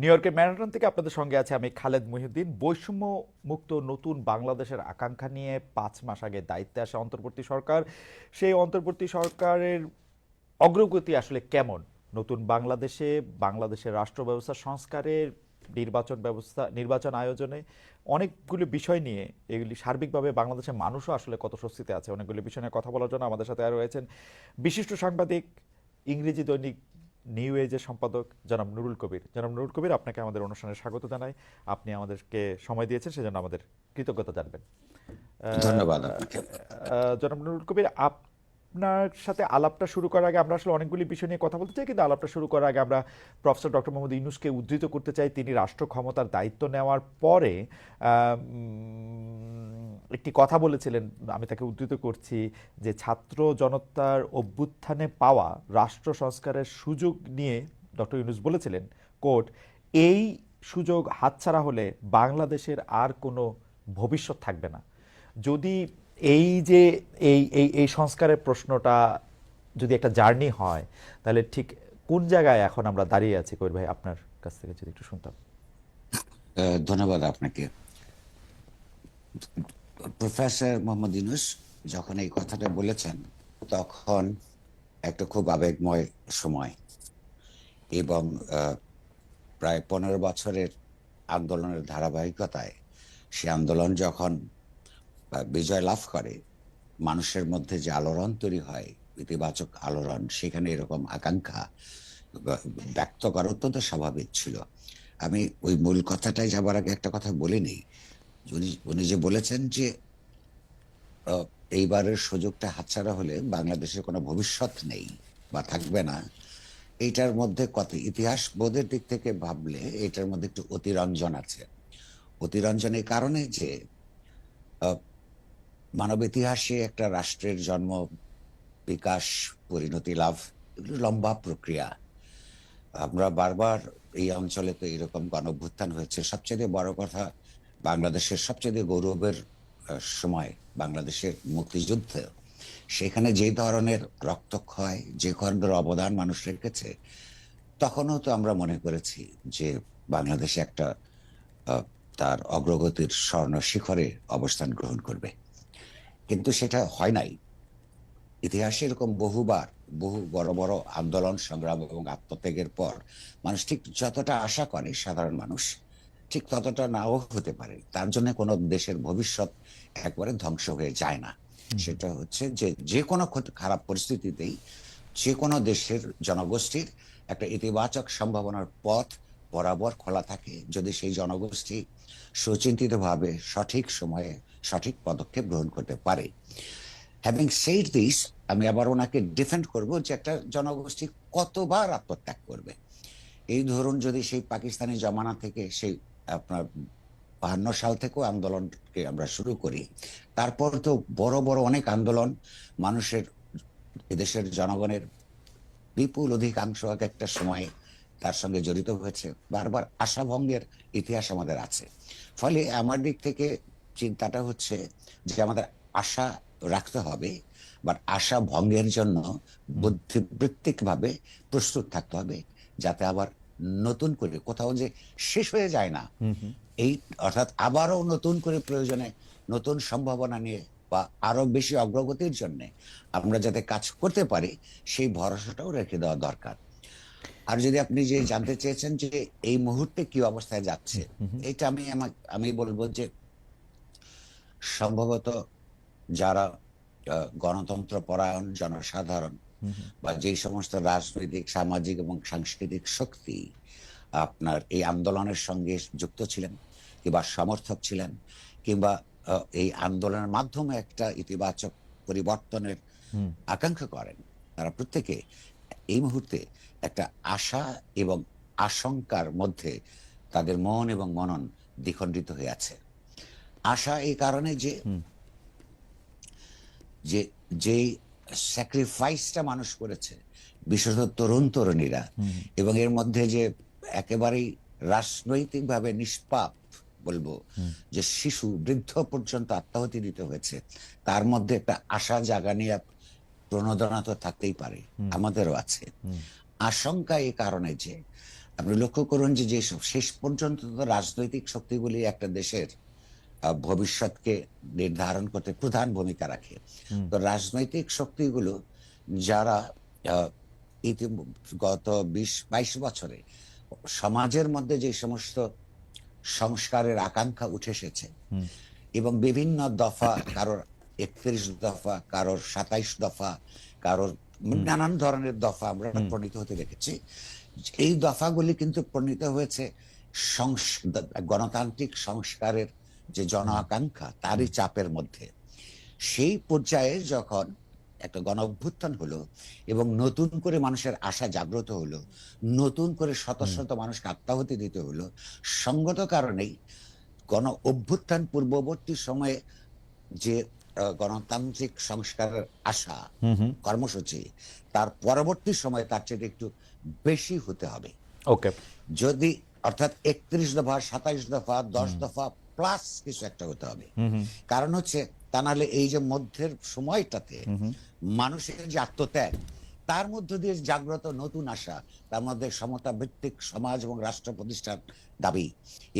New ইয়র্কের ম্যারাটন থেকে আপনাদের সঙ্গে আছে আমি খালেদ মহিউদ্দিন। বৈষম্য মুক্ত নতুন বাংলাদেশের আকাঙ্ক্ষা নিয়ে পাঁচ মাস আগে দায়িত্বে আসে অন্তর্বর্তী সরকার। সেই অন্তর্বর্তী সরকারের অগ্রগতি আসলে কেমন? নতুন বাংলাদেশে, বাংলাদেশের রাষ্ট্র ব্যবস্থা সংস্কারের নির্বাচন ব্যবস্থা, নির্বাচন আয়োজনে অনেকগুলো বিষয় নিয়ে এগুলি সার্বিকভাবে বাংলাদেশের মানুষও আসলে কত স্বস্তিতে আছে, অনেকগুলো বিষয় নিয়ে কথা বলার জন্য আমাদের সাথে আর রয়েছেন। বিশিষ্ট সাংবাদিক, ইংরেজি দৈনিক নিউ এজের সম্পাদক জনাব নুরুল কবির। জনাব নুরুল কবির আপনাকে আমাদের অনুষ্ঠানে স্বাগত জানাই। আপনি আমাদেরকে সময় দিয়েছেন সেজন্য আমাদের কৃতজ্ঞতা জানবেন। ধন্যবাদ জনাব নুরুল কবির আপনার সাথে আলাপটা শুরু করার আগে আমরা আসলে অনেকগুলি বিষয় নিয়ে কথা বলতে চাই, কিন্তু আলাপটা শুরু করার আগে আমরা প্রফেসর ডক্টর মোহাম্মদ ইউনুসকে উদ্ধৃত করতে চাই। তিনি রাষ্ট্র ক্ষমতার দায়িত্ব নেওয়ার পরে একটি কথা বলেছিলেন, আমি তাকে উদ্ধৃত করছি যে ছাত্র জনতার অভ্যুত্থানে পাওয়া রাষ্ট্র সংস্কারের সুযোগ নিয়ে ডক্টর ইউনুস বলেছিলেন কোর্ট এই সুযোগ হাতছাড়া হলে বাংলাদেশের আর কোনো ভবিষ্যৎ থাকবে না। যদি এই যে, এই এই এই সংস্কারের প্রশ্নটা যদি একটা জার্নি হয়, তাহলে ঠিক কোন জায়গায় এখন আমরা দাঁড়িয়ে আছি? কবির ভাই, আপনার কাছ থেকে যদি একটু শুনতাম। ধন্যবাদ আপনাকে। প্রফেসর মোহাম্মদ ইউনুস যখন এই কথাটা বলেছেন, তখন একটা খুব আবেগময় সময় এবং প্রায় পনেরো বছরের আন্দোলনের ধারাবাহিকতায় সে আন্দোলন যখন বিজয় লাভ করে, মানুষের মধ্যে যে আলোড়ন তৈরি হয়, ইতিবাচক আলোড়ন, সেখানে এরকম আকাঙ্ক্ষা ব্যক্ত করা অত্যন্ত স্বাভাবিক ছিল। আমি ওই মূল কথাটাই যাবার আগে একটা কথা বলিনি উনি উনি যে বলেছেন যে এইবারের সুযোগটা হাতছাড়া হলে বাংলাদেশের কোনো ভবিষ্যৎ নেই বা থাকবে না, এইটার মধ্যে কত ইতিহাস বোধের দিক থেকে ভাবলে এটার মধ্যে একটু অতিরঞ্জন আছে। অতিরঞ্জন এই কারণে যে মানব ইতিহাসে একটা রাষ্ট্রের জন্ম, বিকাশ, পরিণতি, লাভ, এগুলো লম্বা প্রক্রিয়া। আমরা বারবার এই অঞ্চলে তো এরকম গণভ্যুত্থান হয়েছে। সবচেয়ে বড় কথা বাংলাদেশের সবচেয়ে গৌরবের সময় বাংলাদেশের মুক্তিযুদ্ধ। সেখানে যে ধরনের রক্তক্ষয়, যে ধরনের অবদান মানুষ রেখেছে, তখনও তো আমরা মনে করেছি যে বাংলাদেশে একটা তার অগ্রগতির স্বর্ণ শিখরে অবস্থান গ্রহণ করবে। কিন্তু সেটা হয় নাই। ইতিহাসে এরকম বহুবার বহু বড় বড় আন্দোলন সংগ্রাম এবং আত্মত্যাগের পর মানুষ ঠিক যতটা আশা করে সাধারণ মানুষ ঠিক ততটা নাও হতে পারে। তার জন্য কোনো দেশের ভবিষ্যৎ একবারে ধ্বংস হয়ে যায় না। সেটা হচ্ছে যে যে কোনো খারাপ পরিস্থিতিতেই যে কোনো দেশের জনগোষ্ঠীর একটা ইতিবাচক সম্ভাবনার পথ বরাবর খোলা থাকে। যদি সেই জনগোষ্ঠী সুচিন্তিতভাবে সঠিক সময়ে সঠিক পদক্ষেপ গ্রহণ করতে পারে। হ্যাভিং সেইড দিস আমি আবার ওনাকে ডিফেন্ড করব যে একটা জনগোষ্ঠী কতবার আত্মত্যাগ করবে। এই ধরুন যদি সেই পাকিস্তানি জমানা থেকে সেই আপনার বাহান্ন সাল থেকেও আন্দোলনকে আমরা শুরু করি, তারপর তো বড় বড় অনেক আন্দোলন, মানুষের, এদেশের জনগণের বিপুল অধিকাংশ এক একটা সময়ে তার সঙ্গে জড়িত হয়েছে। বারবার আশাভঙ্গের ইতিহাস আমাদের আছে। ফলে আমার দিক থেকে চিন্তাটা হচ্ছে যে আমাদের আশা রাখতে হবে বাট আশা ভঙ্গের জন্য বুদ্ধিবৃত্তিক ভাবে প্রস্তুত থাকতে হবে যাতে আবার নতুন করে কোথাও যে শেষ হয়ে যায় না। এই অর্থাৎ আবারও নতুন করে প্রয়োজনে নতুন সম্ভাবনা নিয়ে বা আরও বেশি অগ্রগতির জন্য আমরা যাতে কাজ করতে পারি সেই ভরসাটাও রেখে দেওয়া দরকার। আর যদি আপনি যে জানতে চেয়েছেন যে এই মুহূর্তে কি অবস্থায় যাচ্ছে এটা আমি আমা- আমি বলব যে সম্ভবত যারা গণতন্ত্র পরায়ণ জনসাধারণ বা যে সমস্ত রাজনৈতিক সামাজিক এবং সাংস্কৃতিক শক্তি আপনার এই আন্দোলনের সঙ্গে যুক্ত ছিলেন কিংবা সমর্থক ছিলেন কিংবা এই আন্দোলনের মাধ্যমে একটা ইতিবাচক পরিবর্তনের আকাঙ্ক্ষা করেন তারা প্রত্যেকে এই মুহূর্তে একটা আশা এবং আশঙ্কার মধ্যে তাদের মন এবং মনন দ্বিখণ্ডিত হয়ে আছে। আশা এই কারণে যে যে যে স্যাক্রিফাইসটা মানুষ করেছে বিশেষত তরুণ তরুণীরা এবং এর মধ্যে যে একেবারেই রাজনৈতিকভাবে নিষ্পাপ বলব যে শিশু বৃদ্ধ পর্যন্ত আত্মাহতি দিতে হয়েছে তার মধ্যে একটা আশা জাগা নিয়ে প্রণোদনা তো থাকতেই পারে আমাদেরও আছে। আশঙ্কা এই কারণে যে আপনি লক্ষ্য করুন যে যেসব শেষ পর্যন্ত তো রাজনৈতিক শক্তিগুলি একটা দেশের ভবিষ্যৎকে নির্ধারণ করতে প্রধান ভূমিকা রাখে। তো রাজনৈতিক শক্তিগুলো যারা গত বিশ বাইশ বছরে সমাজের মধ্যে যে সমস্ত সংস্কারের আকাঙ্ক্ষা উঠে এসেছে এবং বিভিন্ন দফা কারোর একত্রিশ দফা কারোর সাতাইশ দফা কারোর নানান ধরনের দফা আমরা প্রণীত হতে দেখেছি। এই দফাগুলি কিন্তু প্রণীত হয়েছে গণতান্ত্রিক সংস্কারের যে জন আকাঙ্ক্ষা তারই চাপের মধ্যে। সেই পর্যায়ে যখন একটা গণ অভ্যুত্থান হলো এবং নতুন করে মানুষের আশা জাগ্রত হলো নতুন করে শত শত মানুষকে আত্মাহতি দিতে হলো সঙ্গত কারণেই গণ অভ্যুত্থান পূর্ববর্তী সময়ে যে গণতান্ত্রিক সংস্কারের আশা কর্মসূচি তার পরবর্তী সময়ে তার চেয়ে একটু বেশি হতে হবে। ওকে। যদি অর্থাৎ একত্রিশ দফা সাতাইশ দফা দশ দফা প্লাস কিছু একটা হতে হবে। কারণ হচ্ছে তা নাহলে এই যে মধ্যের সময়টাতে মানুষের যে আত্মত্যাগ তার মধ্য দিয়ে জাগ্রত নতুন আশা তার মধ্যে সমতা ভিত্তিক সমাজ এবং রাষ্ট্র প্রতিষ্ঠার দাবি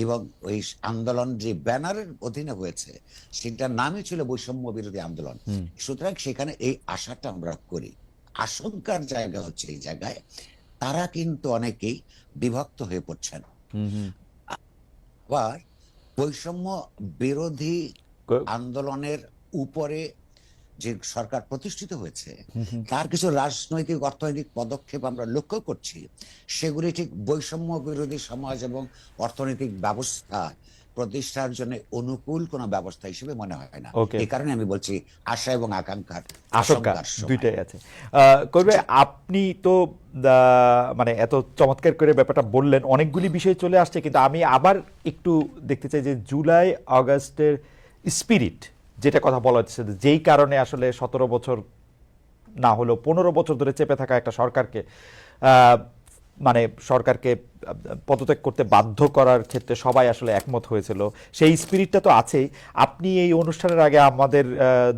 এবং ওই আন্দোলন যে ব্যানারের অধীনে হয়েছে সেটার নামই ছিল বৈষম্য বিরোধী আন্দোলন। সুতরাং সেখানে এই আশাটা আমরা করি। আশঙ্কার জায়গা হচ্ছে এই জায়গায় তারা কিন্তু অনেকেই বিভক্ত হয়ে পড়ছেন। আবার বৈষম্য বিরোধী আন্দোলনের উপরে যে সরকার প্রতিষ্ঠিত হয়েছে তার কিছু রাজনৈতিক অর্থনৈতিক পদক্ষেপ আমরা লক্ষ্য করছি। সেগুলি ঠিক বৈষম্য বিরোধী সমাজ এবং অর্থনৈতিক ব্যবস্থা প্রতিষ্ঠার জন্য অনুকূল কোনো ব্যবস্থা হিসেবে মনে হয় না. এই কারণে আমি বলছি আশা এবং আকাঙ্ক্ষার আশঙ্কা দুইটাই আছে। করবে আপনি তো মানে এত চমৎকার করে ব্যাপারটা বললেন অনেকগুলি বিষয় চলে আসছে কিন্তু আমি আবার একটু দেখতে চাই যে জুলাই আগস্টের স্পিরিট যেটা কথা বলা হচ্ছে যেই কারণে আসলে সতেরো বছর না হলেও পনেরো বছর ধরে চেপে থাকা একটা সরকারকে মানে সরকারকে পদত্যাগ করতে বাধ্য করার ক্ষেত্রে সবাই আসলে একমত হয়েছিল। সেই স্পিরিটটা তো আছেই। আপনি এই অনুষ্ঠানের আগে আমাদের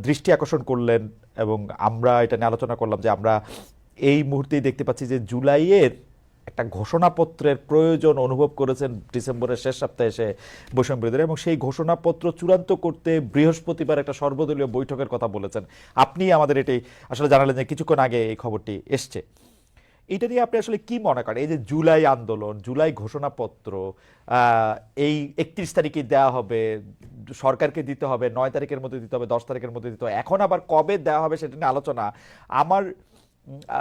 দৃষ্টি আকর্ষণ করলেন এবং আমরা এটা নিয়ে আলোচনা করলাম যে আমরা এই মুহূর্তেই দেখতে পাচ্ছি যে জুলাইয়ের একটা ঘোষণাপত্রের প্রয়োজন অনুভব করেছেন ডিসেম্বরের শেষ সপ্তাহে এসে বৈষম্য বিরোধীরা এবং সেই ঘোষণাপত্র চূড়ান্ত করতে বৃহস্পতিবার একটা সর্বদলীয় বৈঠকের কথা বলেছেন। আপনি আমাদের এটি আসলে জানালেন যে কিছুক্ষণ আগে এই খবরটি এসছে। এটা নিয়ে আপনি আসলে কি মনে করেন? এই যে জুলাই আন্দোলন, জুলাই ঘোষণাপত্র এই একত্রিশ তারিখে দেওয়া হবে, সরকারকে দিতে হবে, নয় তারিখের মধ্যে দিতে হবে, দশ তারিখের মধ্যে দিতে হবে। এখন আবার কবে দেওয়া হবে সেটা নিয়ে আলোচনা আমার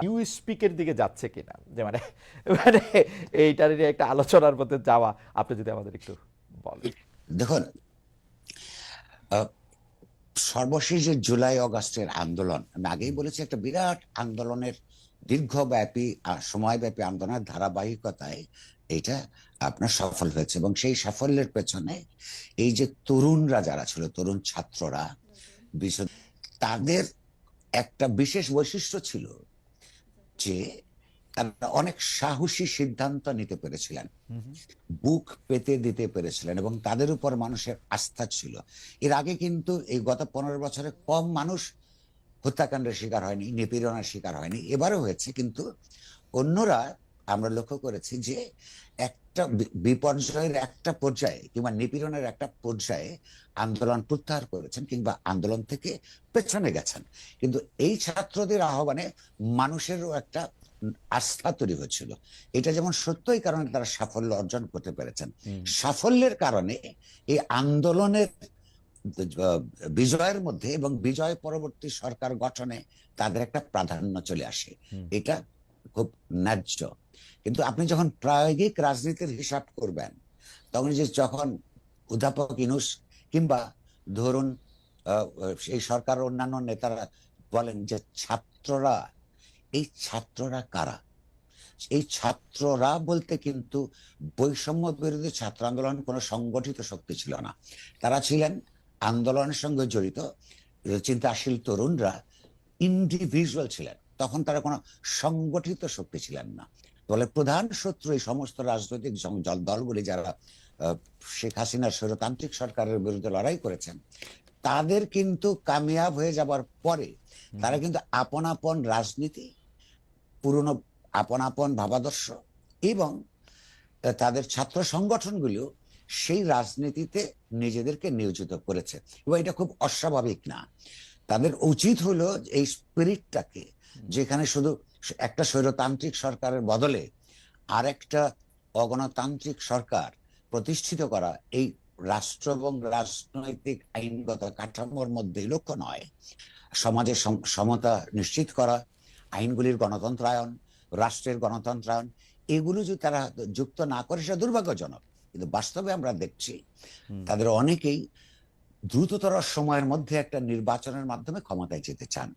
ইউ স্পিকের দিকে যাচ্ছে কিনা? যে মানে মানে এইটার নিয়ে একটা আলোচনার মধ্যে যাওয়া। আপনি যদি আমাদের একটু বলেন। দেখুন সর্বশেষ যে জুলাই অগাস্টের আন্দোলন, আমি আগেই বলেছি একটা বিরাট আন্দোলনের দীর্ঘব্যাপী সময়ব্যাপী আন্দোলনের ধারাবাহিকতায় এটা আপনার সফল হয়েছে এবং সেই সাফল্যের পেছনে এই যে তরুণরা যারা ছিল তরুণ ছাত্ররা তাদের একটা বিশেষ বৈশিষ্ট্য ছিল যে তারা অনেক সাহসী সিদ্ধান্ত নিতে পেরেছিলেন বুক পেতে দিতে পেরেছিলেন এবং তাদের উপর মানুষের আস্থা ছিল। এর আগে কিন্তু এই গত পনেরো বছরে কম মানুষ হত্যাকাণ্ডের শিকার হয়নি নিপীড়নের শিকার হয়নি এবারও হয়েছে। কিন্তু অন্যরা আমরা লক্ষ্য করেছি যে একটা বিপর্যয়ের একটা পর্যায়ে কিংবা নিপীড়নের একটা পর্যায়ে আন্দোলন প্রত্যাহার করেছেন কিংবা আন্দোলন থেকে পেছনে গেছেন। কিন্তু এই ছাত্রদের আহ্বানে মানুষেরও একটা আস্থা তৈরি হয়েছিল এটা যেমন সত্যই কারণে তারা সাফল্য অর্জন করতে পেরেছেন। সাফল্যের কারণে এই আন্দোলনের বিজয়ের মধ্যে এবং বিজয় পরবর্তী সরকার গঠনে তাদের একটা প্রাধান্য চলে আসে। এটা খুব ন্যায্য। কিন্তু আপনি যখন প্রায়োগিক রাজনীতির হিসাব করবেন তখন যে যখন অধ্যাপক ইনুস কিংবা ধরুন এই সরকার অন্যান্য নেতারা বলেন যে ছাত্ররা এই ছাত্ররা কারা? এই ছাত্ররা বলতে কিন্তু বৈষম্য বিরোধী ছাত্র আন্দোলন কোনো সংগঠিত শক্তি ছিল না। তারা ছিলেন আন্দোলনের সঙ্গে জড়িত চিন্তাশীল তরুণরা ইন্ডিভিজুয়াল ছিলেন। তখন তারা কোনো সংগঠিত শক্তি ছিলেন না। ফলে প্রধান শত্রু এই সমস্ত রাজনৈতিক দলগুলি যারা শেখ হাসিনার স্বৈরতান্ত্রিক সরকারের বিরুদ্ধে লড়াই করেছেন তাদের কিন্তু কামিয়াব হয়ে যাবার পরে তারা কিন্তু আপন আপন রাজনীতি পুরনো আপন আপন ভাবাদর্শ এবং তাদের ছাত্র সংগঠনগুলো সেই রাজনীতিতে নিজেদেরকে নিয়োজিত করেছে। এবং এটা খুব অস্বাভাবিক না। তাদের উচিত হলো এই স্পিরিটটাকে যেখানে শুধু একটা স্বৈরতান্ত্রিক সরকারের বদলে আর একটা অগণতান্ত্রিক সরকার প্রতিষ্ঠিত করা এই রাষ্ট্র এবং রাজনৈতিক আইনগত কাঠামোর মধ্যে লক্ষ্য নয়। সমাজের সমতা নিশ্চিত করা আইনগুলির গণতন্ত্রায়ন রাষ্ট্রের গণতন্ত্রায়ন এগুলো যদি তারা যুক্ত না করে সেটা দুর্ভাগ্যজনক। কিন্তু বাস্তবে আমরা দেখছি তাদের অনেকেই দ্রুততর সময়ের মধ্যে একটা নির্বাচনের মাধ্যমে ক্ষমতায় যেতে চান।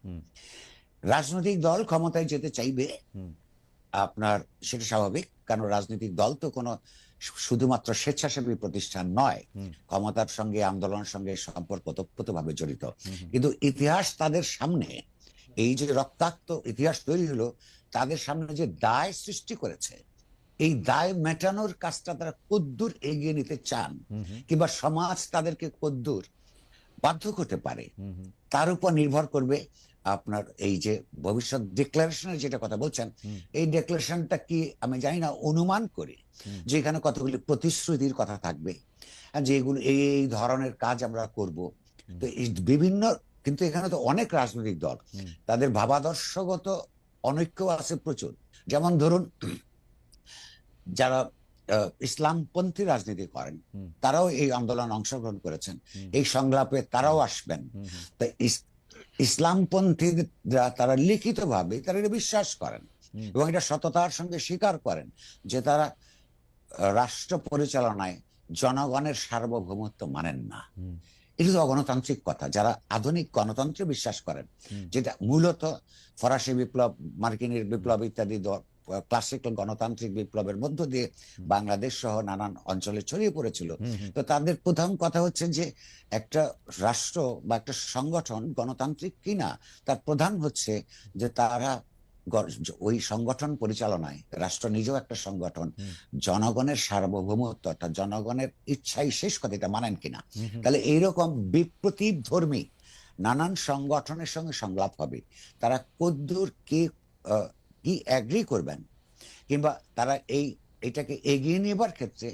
রাজনৈতিক দল ক্ষমতায় যেতে চাইবে আপনার সেটা স্বাভাবিক কারণ রাজনৈতিক দল তো কোনো শুধুমাত্র স্বেচ্ছাসেবী প্রতিষ্ঠান নয় ক্ষমতার সঙ্গে আন্দোলনের সঙ্গে সম্পর্ক ওতপ্রোতভাবে জড়িত। কিন্তু ইতিহাস তাদের সামনে এই যে রক্তাক্ত ইতিহাস তৈরি হলো তাদের সামনে যে দায় সৃষ্টি করেছে এই দায় মেটানোর কাজটা তারা কদ্দূর এগিয়ে নিতে চান। কিংবা সমাজ তাদেরকে কদ্দূর বাধ্য করতে পারে। তার উপর নির্ভর করবে আপনার এই যে ভবিষ্যৎ ডিক্লারেশনের যেটা কথা বলছেন এই ডিক্লারেশনটা কি আমি জানি না অনুমান করি যে এখানে কতগুলি প্রতিশ্রুতির কথা থাকবে যে এগুলো এই এই ধরনের কাজ আমরা করব। তো এই বিভিন্ন কিন্তু এখানে তো অনেক রাজনৈতিক দল তাদের ভাবাদর্শগত অনৈক্য আছে প্রচুর। যেমন ধরুন যারা ইসলামপন্থী রাজনীতি করেন তারাও এই আন্দোলনে অংশগ্রহণ করেছেন। এই সংলাপে তারাও আসবেন। তা ইস- ইসলামপন্থীরা তারা লিখিতভাবে তারা এটা বিশ্বাস করেন এবং এটা সততার সঙ্গে স্বীকার করেন যে তারা রাষ্ট্র পরিচালনায় জনগণের সার্বভৌমত্ব মানেন না। এটা তো অগণতান্ত্রিক কথা। যারা আধুনিক গণতন্ত্রে বিশ্বাস করেন যেটা মূলত ফরাসি বিপ্লব মার্কিনের বিপ্লব ইত্যাদি ক্লাসিক্যাল গণতান্ত্রিক বিপ্লবের মধ্য দিয়ে বাংলাদেশ সহ নানান অঞ্চলে ছড়িয়ে পড়েছিল। তো তাদের প্রথম কথা হচ্ছে যে একটা রাষ্ট্র বা একটা সংগঠন গণতান্ত্রিক কিনা তার প্রধান হচ্ছে যে তারা ওই সংগঠন পরিচালনায় রাষ্ট্র নিজেও একটা সংগঠন জনগণের সার্বভৌমত্ব অর্থাৎ জনগণের ইচ্ছাই শেষ কথা এটা মানেন কিনা। তাহলে এইরকম বিপ্রতীপ ধর্মী নানান সংগঠনের সঙ্গে সংলাপ হবে। তারা কদ্দূর কে কি অ্যাগ্রি করবেন। কিংবা তারা এই এটাকে এগিয়ে নেবার ক্ষেত্রে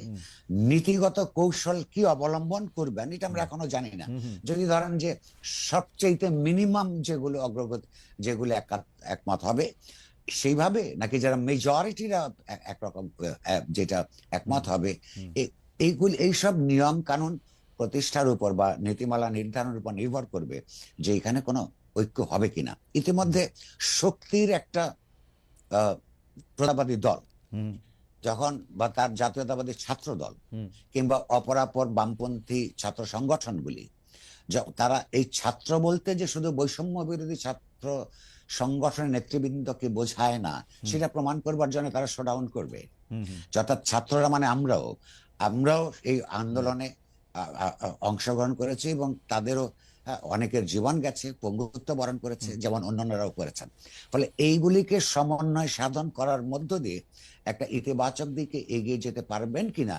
নীতিগত কৌশল কি অবলম্বন করবেন এটা আমরা এখনও জানি না। যদি ধরেন যে সবচেয়ে মিনিমাম যেগুলো অগ্রগতি যেগুলো একা- একমত হবে সেইভাবে নাকি যারা মেজরিটিরা একরকম যেটা একমত হবে এইগুলি এইসব নিয়ম কানুন প্রতিষ্ঠার উপর বা নীতিমালা নির্ধারণের উপর নির্ভর করবে যে এখানে কোনো ঐক্য হবে কিনা। ইতিমধ্যে শক্তির একটা প্রজাবাদী দল। যখন বা তার জাতীয়তাবাদী ছাত্র দল কিংবা অপরাপর বামপন্থী ছাত্র সংগঠনগুলি তারা এই ছাত্র বলতে যে শুধু বৈষম্য বিরোধী ছাত্র সংগঠনের নেতৃবৃন্দকে বোঝায় না সেটা প্রমাণ করবার জন্য তারা শোডাউন করবে। অর্থাৎ ছাত্ররা মানে আমরাও আমরাও এই আন্দোলনে অংশগ্রহণ করেছি এবং তাদেরও অনেকের জীবন গেছে পঙ্গুত্ব বরণ করেছে যেমন অন্যান্যরাও করেছেন। ফলে এইগুলিকে সমন্বয় সাধন করার মধ্য দিয়ে একটা ইতিবাচক দিকে এগিয়ে যেতে পারবেন কিনা